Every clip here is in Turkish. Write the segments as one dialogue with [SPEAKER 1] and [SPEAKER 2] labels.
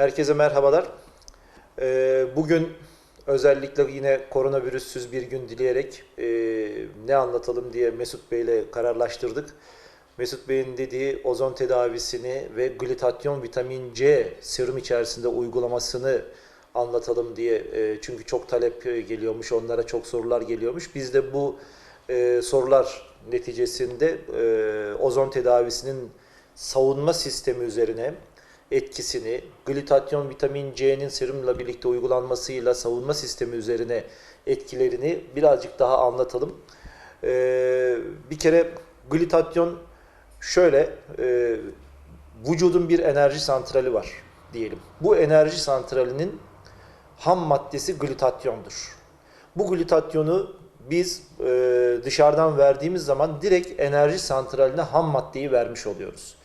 [SPEAKER 1] Herkese merhabalar. Ee, Bugün özellikle yine koronavirüssüz bir gün dileyerek e, ne anlatalım diye Mesut Bey ile kararlaştırdık. Mesut Bey'in dediği ozon tedavisini ve glutatyon vitamin C serum içerisinde uygulamasını anlatalım diye e, çünkü çok talep e, geliyormuş, onlara çok sorular geliyormuş. Biz de bu sorular neticesinde ozon tedavisinin savunma sistemi üzerine etkisini, glutatyon vitamin C'nin serumla birlikte uygulanmasıyla savunma sistemi üzerine etkilerini birazcık daha anlatalım. Ee, bir kere glutatyon şöyle, e, vücudun bir enerji santrali var diyelim. Bu enerji santralinin ham maddesi glutatyondur. Bu glutatyonu biz e, dışarıdan verdiğimiz zaman direkt enerji santraline ham maddeyi vermiş oluyoruz.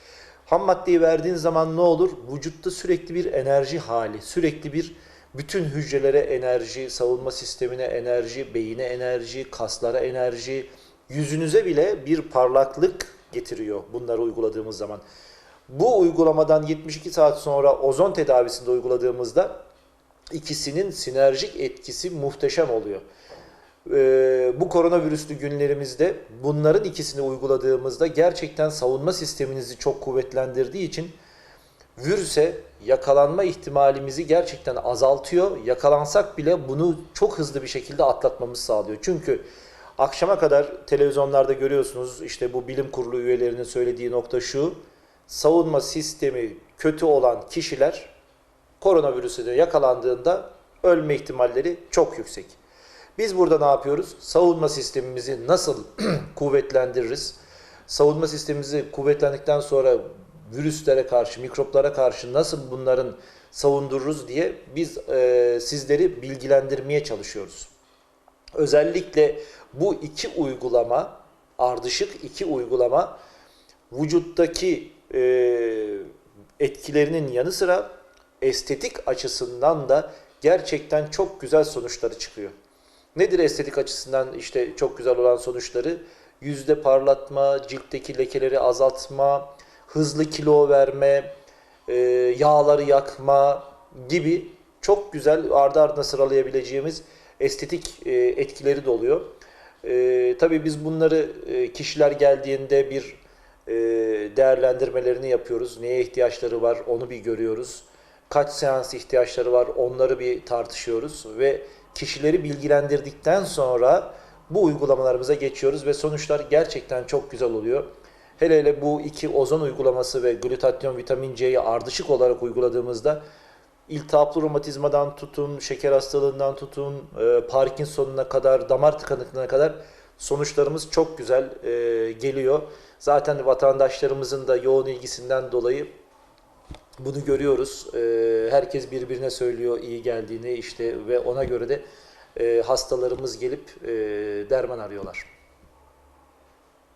[SPEAKER 1] Ham maddeyi verdiğin zaman ne olur? Vücutta sürekli bir enerji hali, sürekli bir bütün hücrelere enerji, savunma sistemine enerji, beyine enerji, kaslara enerji, yüzünüze bile bir parlaklık getiriyor bunları uyguladığımız zaman. Bu uygulamadan 72 saat sonra ozon tedavisinde uyguladığımızda ikisinin sinerjik etkisi muhteşem oluyor. Ee, bu koronavirüslü günlerimizde bunların ikisini uyguladığımızda gerçekten savunma sisteminizi çok kuvvetlendirdiği için virüse yakalanma ihtimalimizi gerçekten azaltıyor. Yakalansak bile bunu çok hızlı bir şekilde atlatmamız sağlıyor. Çünkü akşama kadar televizyonlarda görüyorsunuz işte bu bilim kurulu üyelerinin söylediği nokta şu. Savunma sistemi kötü olan kişiler koronavirüsüne yakalandığında ölme ihtimalleri çok yüksek. Biz burada ne yapıyoruz? Savunma sistemimizi nasıl kuvvetlendiririz? Savunma sistemimizi kuvvetlendikten sonra virüslere karşı, mikroplara karşı nasıl bunların savundururuz diye biz e, sizleri bilgilendirmeye çalışıyoruz. Özellikle bu iki uygulama, ardışık iki uygulama vücuttaki e, etkilerinin yanı sıra estetik açısından da gerçekten çok güzel sonuçları çıkıyor. Nedir estetik açısından işte çok güzel olan sonuçları? Yüzde parlatma, ciltteki lekeleri azaltma, hızlı kilo verme, e, yağları yakma gibi çok güzel ardı ardına sıralayabileceğimiz estetik e, etkileri de oluyor. E, tabii biz bunları kişiler geldiğinde bir değerlendirmelerini yapıyoruz. Neye ihtiyaçları var onu bir görüyoruz. Kaç seans ihtiyaçları var onları bir tartışıyoruz ve kişileri bilgilendirdikten sonra bu uygulamalarımıza geçiyoruz ve sonuçlar gerçekten çok güzel oluyor. Hele hele bu iki ozon uygulaması ve glutatyon vitamin C'yi ardışık olarak uyguladığımızda iltihaplı romatizmadan tutun, şeker hastalığından tutun, e, Parkinson'una kadar, damar tıkanıklığına kadar sonuçlarımız çok güzel e, geliyor. Zaten vatandaşlarımızın da yoğun ilgisinden dolayı bunu görüyoruz. E, herkes birbirine söylüyor iyi geldiğini işte ve ona göre de e, hastalarımız gelip e, derman arıyorlar.